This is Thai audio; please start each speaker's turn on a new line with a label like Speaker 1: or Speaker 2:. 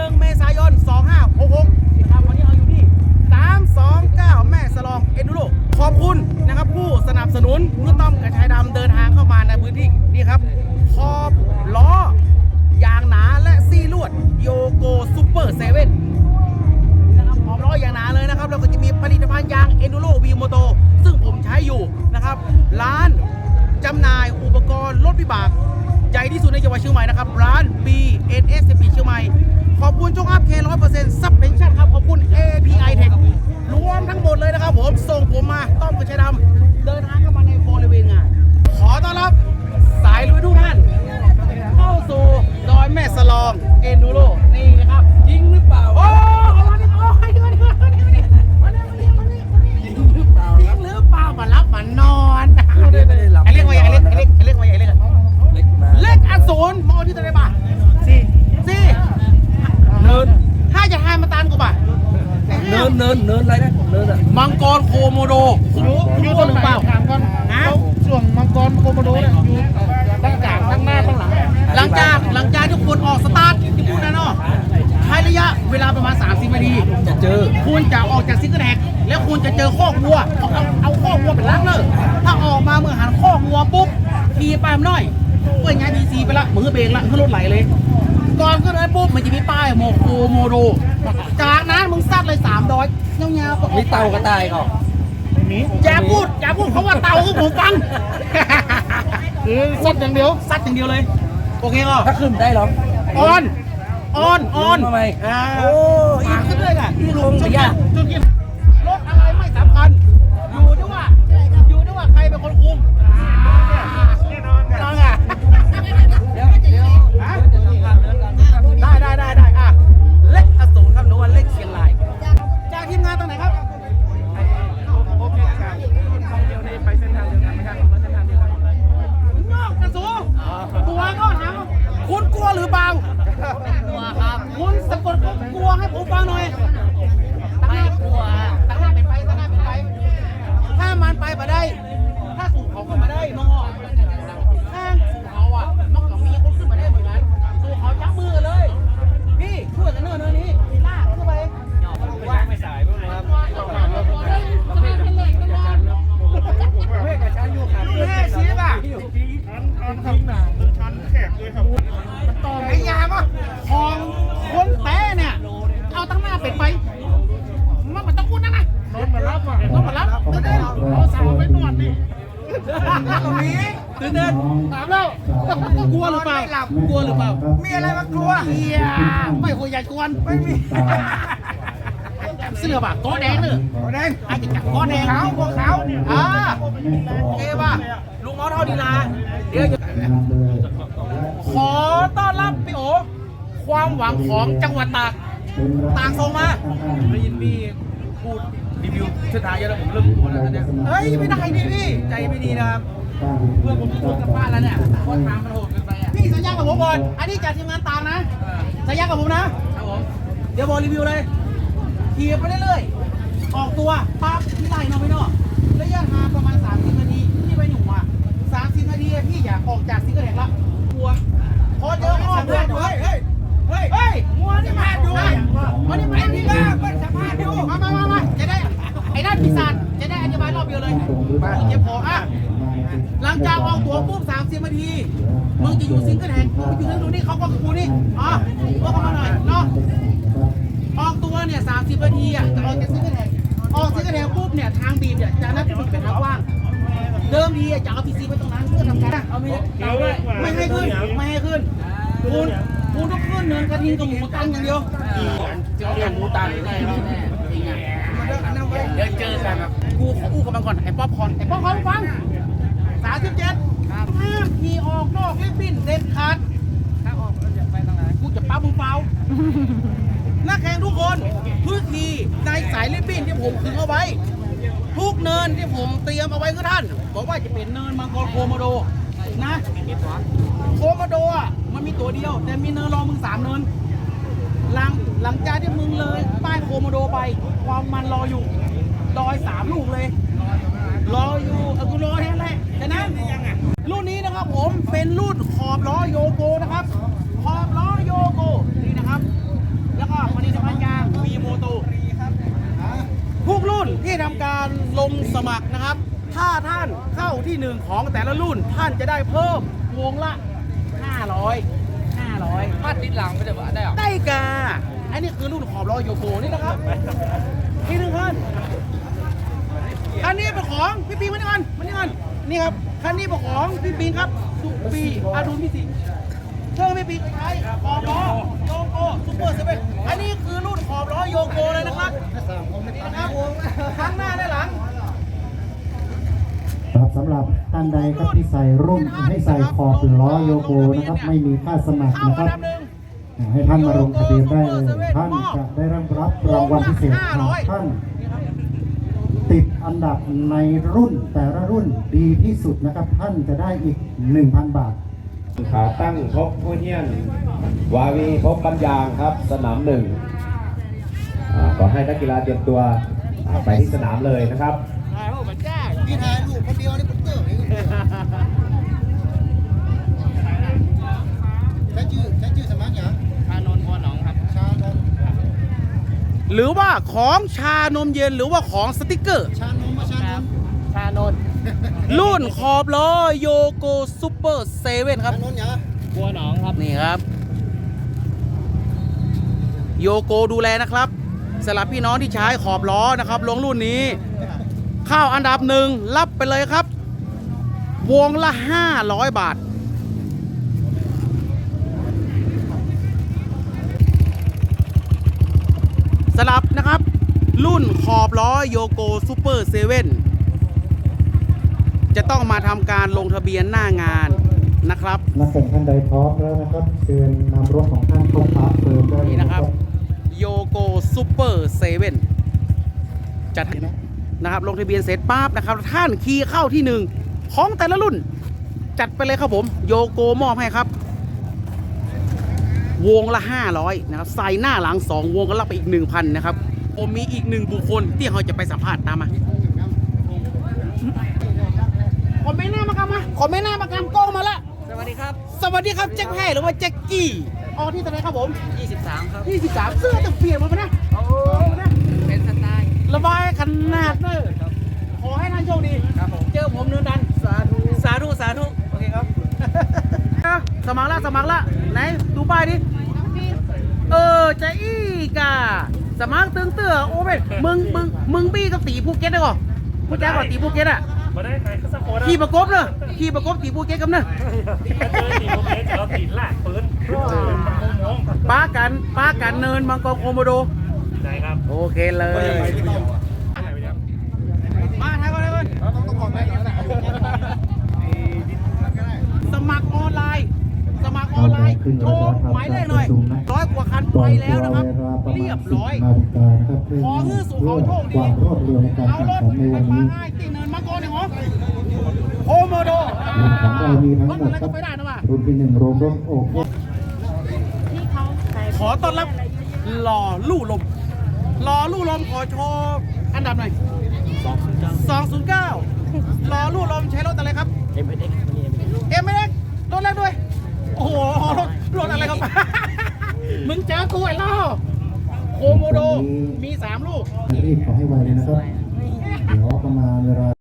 Speaker 1: 1 เมษายน 2566ครับวันนี้เราอยู่ที่ 329 แม่สลองเอ็นดูโรขอบคุณนะครับผู้สนับสนุนเมื่อต้อมกับชายดำเดินทางเข้ามาในพื้นที่นี่ครับขอบล้อยางหนาและซี่ลวด มังกรโคโมโด
Speaker 2: รู้
Speaker 1: รู้ตัวห
Speaker 2: รือ
Speaker 1: เปล่า
Speaker 3: ถามก่อน
Speaker 1: ฮะ
Speaker 3: ช่วงมังกรโคโมโดเนี่ยอยู่ตั้งกลางตั้งหน้าตั้งหลัง
Speaker 1: หลังจากหลังจากที่คุณออกสตาร์ทที่พูดนะเนาะใช้ระยะเวลาประมาณ 30นาที
Speaker 2: จะเจอ
Speaker 1: คุณจะออกจากซิงเกิลแฮกแล้วคุณจะเจอข้อกวัวเอาเอาเอาข้อกวัวเป็นล้างเลยถ้าออกมาเมื่อหันข้อกวัวปุ๊บขี่ไปมันหน่อยเปิดงานดีซีไปละมือเบรกละขึ้นรถไหลเลย ก่อนขึ้นรถปุ๊บมันจะมีป้ายโมโคโมโดจากนั้นมึงซัดเลยสามดอยยาวๆก็ออก
Speaker 2: มีเต่ากระต่ายเขา
Speaker 3: นี้
Speaker 1: อย่าพูดอย่าพูดเพราะว่าเตาคือผมฟัง
Speaker 3: คือสัตว์อย่างเดียว
Speaker 1: ซัดอย่างเดียวเลย โอเคก็
Speaker 2: ถ้าขึ้นได้หรอ
Speaker 1: ออนออนออน
Speaker 2: ทำไม
Speaker 1: อ่า
Speaker 2: โอ้
Speaker 1: มาขึ้นด้วยกัน
Speaker 2: อีลงระยะ
Speaker 1: จุดกิน
Speaker 2: ก
Speaker 1: ลัวครับ
Speaker 3: คุ
Speaker 1: ณสะกดก็กลัวให้ผมฟังหน่อย ไม่กลัวตั้งหน้าเป็นไปตั้งหน้าเป็นไป ถ้ามันไปมาได้ ตื่นเต้นถามแล้วกลัวหรือเปล่ากลัวหรือเปล่ามีอะไรมากลัวเฮียไม่คุยใหญ่กวนไม่มีเสื้อป่ะก้อแดงเนอะก้อแดงไอ้จักก้อแดงขาวพวกขาวอ่าโอเคป่ะลุงมอเท่าดีลาเดี๋ยวขอต้อนรับพี่โอความหวังของจังหวัดตากตากส่งมา
Speaker 3: ได้ยินพี่พูดรีวิวเส้นทางเยอะแล้วผมเริ่มกลัวแล้วตอนเนี้ย
Speaker 1: เฮ้ยไม่ได้ดิพี่
Speaker 3: ใจไม่ดีนะครับ เพื่อนผมจะชวนกลับบ้านแล้วเนี่ยเพราะทางมันโหดเกินไปอะ
Speaker 1: พี่สัญญากับผมก่อนอันนี้จากทีมงานตากนะสัญญากับผมนะ
Speaker 3: ครับผม
Speaker 1: เดี๋ยวบอกรีวิวเลยขี่ไปเรื่อยๆออกตัวปั๊บที่ไล่นอกไปนอกระยะทางประมาณ 30 นาทีที่ไปหนุ่มอะ30 นาทีพี่อยากออกจากซิงเกิลแหลกละกลัวพอเจออ้อมด้วยเฮ้ยเฮ้ยเฮ้ยเฮ้ยมัวนี่มาดูวันนี้มาพี่บ้ามาสัมภาษณ์ดูมามามามาจะได้ไอ้ด้านปีศาจ จะได้อธิบายรอบเดียวเลยเจ็บคออะหลังจากออกตัวปุ๊บ30นาทีมึงจะอยู่ซิงเกิลแหกมึงอยู่ที่ดูนี่เขาก็กูนี่อ๋อว่าเข้ามาหน่อยเนาะออกตัวเนี่ย30นาทีอะจะออกจากซิงเกิลแหกออกซิงเกิลแหกปุ๊บเนี่ยทางบีบเนี่ยจะนับเป็นเป็นทางกว้างเดิมทีอะจะเอาพีซีไปตรงนั้นเพื่อทำการเอาไม่เอาด้วยไม่ให้ขึ้นไม่ให้ขึ้นคุณคุณต้องขึ้นเนินกระทิงกับหมูตันอย่างเดียว
Speaker 2: เจอเรื่องหมูตันแน่แน่จริงอะเดี๋ยวเจอกันครับ
Speaker 1: กูขออู้กับมันก่อนไอ้ป๊อปคอร์นไอ้ป๊อปคอร์นฟังสามสิบเจ็ดห้ามขี่ออกนอกลิฟบินเด็ดขาด
Speaker 2: ถ้าออกจะไปทางไหน
Speaker 1: กูจะปั๊บมึงเปล่านักแข่งทุกคนพื้นที่ในสายลิฟบินที่ผมขึงเอาไว้ ทุกเนินที่ผมเตรียมเอาไว้คือท่าน บอกว่าจะเป็นเนินมังกรโคโมโดนะโคโมโดอะมันมีตัวเดียว แต่มีเนินรองมึงสามเนินหลังหลังจากที่มึงเลยป้ายโคโมโดไป ความมันรออยู่ ดอยสามลูกเลย รออยู่เอากูรอแค่นั้นแหละแนั้นรุ่นนี้นะครับผมเป็นรุ่นขอบล้อโยโกนะครับ ขอบล้อโยโกนี่นะครับ แล้วก็วันนี้จะพันยางมีโมโตทุกรุ่นที่ทำการลงสมัครนะครับ ถ้าท่านเข้าที่หนึ่งของแต่ละรุ่นท่านจะได้เพิ่มวงละ 500 500
Speaker 2: พาดดิดหลังไปเดี๋ยวได้หรอ
Speaker 1: ได้กาอันนี้คือรุ่นขอบล้อโยโกนี่นะครับ ที่หนึ่งคันคันนี้เป็นของพี่ปีมานี่ก่อนมานี่ก่อนนี่ครับคันนี้เป็นของพี่ปีครับสุปีอาดุลพิสิทธิ์เครื่องพี่ปีใช้ขอบล้อโยโกซูเปอร์เซเว่นอันนี้คือรุ่นขอบล้อโยโกเลยนะครับนี่นะครับข้างหน้าและหลัง
Speaker 4: ครับสำหรับท่านใดครับที่ใส่รุ่นให้ใส่ขอบล้อโยโกนะครับ ไม่มีค่าสมัครนะครับ ให้ท่านมาลงทะเบียนได้เลยท่านจะได้รับรับรางวัลพิเศษหากท่านติดอันดับในรุ่นแต่ละรุ่นดีที่สุดนะครับ ท่านจะได้อีก 1,000 บาท
Speaker 5: ขาตั้งพบผู้เฮียน วาวีพบปัญญางครับ สนามหนึ่งอ่าขอให้นักกีฬาเตรียมตัวอ่าไปที่สนามเลยนะครับ
Speaker 1: ถ่ายรูปมันแจ้ง
Speaker 6: พี่ถ่ายรูปคนเดียวนี่ผมเตอร์เลยใช้ชื่อใช้ชื่อสมัครอย่าง
Speaker 2: ชานนท์พอหนองครับ
Speaker 6: ชานม
Speaker 1: หรือว่าของชานมเย็นหรือว่าของสติกเกอร์
Speaker 6: ชานมมาชานม
Speaker 2: ชานนท์
Speaker 1: รุ่นขอบล้อโยโกซูเปอร์เซเว่นครับ
Speaker 6: ชานนอย่าง
Speaker 2: บัวหนองครับ
Speaker 1: นี่ครับ โยโกดูแลนะครับสำหรับพี่น้องที่ใช้ขอบล้อนะครับลงรุ่นนี้ เข้าอันดับหนึ่งรับไปเลยครับ วงละ 500 บาท สลับนะครับ รุ่นขอบล้อโยโกซูเปอร์เซเว่นจะต้องมาทำการลงทะเบียนหน้างานนะครับ
Speaker 4: นักแข่งท่านใดพร้อมแล้วนะครับเชิญนำรถของท่านเข้าพาร์คเฟิร์มได้เลย
Speaker 1: นี่
Speaker 4: นะ
Speaker 1: นะค
Speaker 4: ค
Speaker 1: รั
Speaker 4: รับบ
Speaker 1: โยโกซูเปอร์เซเว่นจัดให้นะครับลงทะเบียนเสร็จปั๊บนะครับ ท่านคีย์เข้าที่หนึ่งของแต่ละรุ่น จัดไปเลยครับผม โยโกมอบให้ครับ วงละ 500นะครับใส่หน้าหลัง 2 วงก็รับไปอีก 1,000นะครับผมมีอีกหนึ่งบุคคลที่เขาจะไปสัมภาษณ์ตามมาขอไม่หน้ามากำมาขอไม่หน้ามากำกล้องมาละ
Speaker 2: สวัสดีครับ
Speaker 1: สวัสดีครับแจ็คแพ้หรือว่าแจ็คกี้ออกที่ตะไหนครับผม
Speaker 2: 23 ครับ
Speaker 1: ที่13เสื้อจะเปลี่ยนหมดไหมนะ
Speaker 2: โอ้เป็นสไตล์
Speaker 1: ระบายขนาดเนอะขอให้ท่านโชคดี
Speaker 2: ครับผม
Speaker 1: เจอผมเนินดันสาธุสาธุสาธุโอเคครับสมัครละสมัครละ ไหนดูป้ายดิ เออใจอีกาสมัครตึงเตื้อโอ้เว้ยมึงมึงมึงบี้กับตีภูเก็ตได้ก่อผู้แจ้งก่อนตีภูเก็ตอะ
Speaker 3: มาได้ไหนก็สักคน
Speaker 1: ขี่ประกบเนอะขี่ประกบตีภูเก็ตกับเนอะ
Speaker 3: มาเจอหนีโอเคจะเราติดลากปืนมันมอง
Speaker 1: ป้ากันป้ากันเนินมังกรโคโมโด
Speaker 3: ไหนครับ
Speaker 1: โอเคเลยมาไทยก่อนไทยก่อน
Speaker 6: ต้องต้องบอกได้ก่อนนะ
Speaker 1: สมัครออนไลน์ส มัครออนไลน์โชว์หมายเลขหน่อยร้อยกว่าคันไปแล้วนะครับ เรียบร้อย
Speaker 4: นาฬิกานะครับเพื่
Speaker 1: ขอสู่เขาโชคดี
Speaker 4: เอา
Speaker 1: รถ
Speaker 4: ใน
Speaker 1: ไป
Speaker 4: วัน
Speaker 1: มา
Speaker 4: นี้
Speaker 1: ง่ายตีเนินมังกรเนี่ยหรอโอโมโด
Speaker 4: ของเรามีทั้งหมด
Speaker 1: อะไร
Speaker 4: ครั
Speaker 1: ก็
Speaker 4: บ
Speaker 1: ไปได้นะว่ะ
Speaker 4: รุ่นที่หนึ่งโรงรถโอเค
Speaker 1: ขอต้อนรับหล่อลู่ลมหล่อลู่ลมขอโชว์อันดับหน่อย209หล่อลู่ลมใช้รถอะไรครับ
Speaker 2: เอ็มเอ็กซ์
Speaker 1: เอ็มเอ็กรถแรกด้วย อ้โหรถรถอะไรครับ มึงเจอกูไอ้ล่อโคโมโด มี3ลูก
Speaker 4: รีบขอให้ไวเลยนะครับ เดี๋ยวประมาณเวลา